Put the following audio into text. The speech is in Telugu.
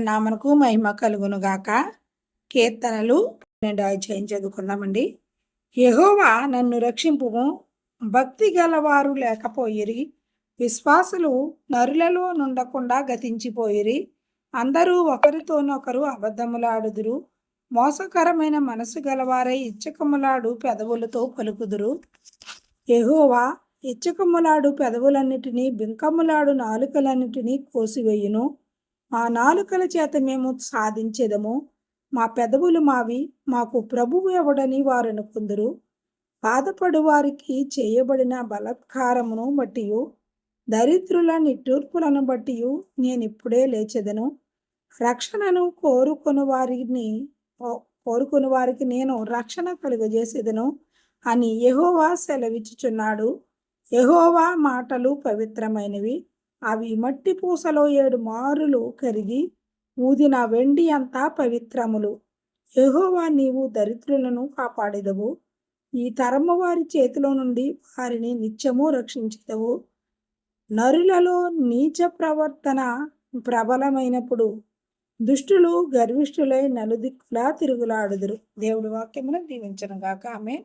నామనకు మహిమ కలుగును గాక. కీర్తనలు నేను అధ్యాయం చదువుకుందామండి. యహోవా నన్ను రక్షింపు భక్తి గలవారు లేకపోయిరి. విశ్వాసులు నరులలో నుండకుండా గతించిపోయిరి. అందరూ ఒకరితోనొకరు అబద్ధములాడుదురు. మోసకరమైన మనసు గలవారై ఇచ్చకములాడు పెదవులతో పలుకుదురు. ఎహోవా ఇచ్చకములాడు పెదవులన్నిటినీ బింకములాడు నాలుకలన్నిటినీ కోసివేయును. మా నాలుకల చేత మేము సాధించేదము. మా పెదవులు మావి మాకు ప్రభువు ఎవడని వారను అనుకుందరు బాధపడు వారికి చేయబడిన బలత్కారమును బట్టి దరిద్రుల నిట్టూర్పులను బట్టి నేను ఇప్పుడే లేచెదను. రక్షణను కోరుకుని వారిని కోరుకుని వారికి నేను రక్షణ కలుగజేసేదను అని యహోవా సెలవిచ్చుచున్నాడు. యహోవా మాటలు పవిత్రమైనవి. అవి మట్టి పూసలో ఏడు మారులు కరిగి ఊదిన వెండి అంతా పవిత్రములు. యహోవా నీవు దరిద్రులను కాపాడేదవు. ఈ తరము వారి చేతిలో నుండి వారిని నిత్యము రక్షించేదవు. నరులలో నీచ ప్రవర్తన ప్రబలమైనప్పుడు దుష్టులు గర్విష్ఠులై నలుదిక్కులా తిరుగులాడుదురు. దేవుడి వాక్యమును దీవించను గాక ఆమె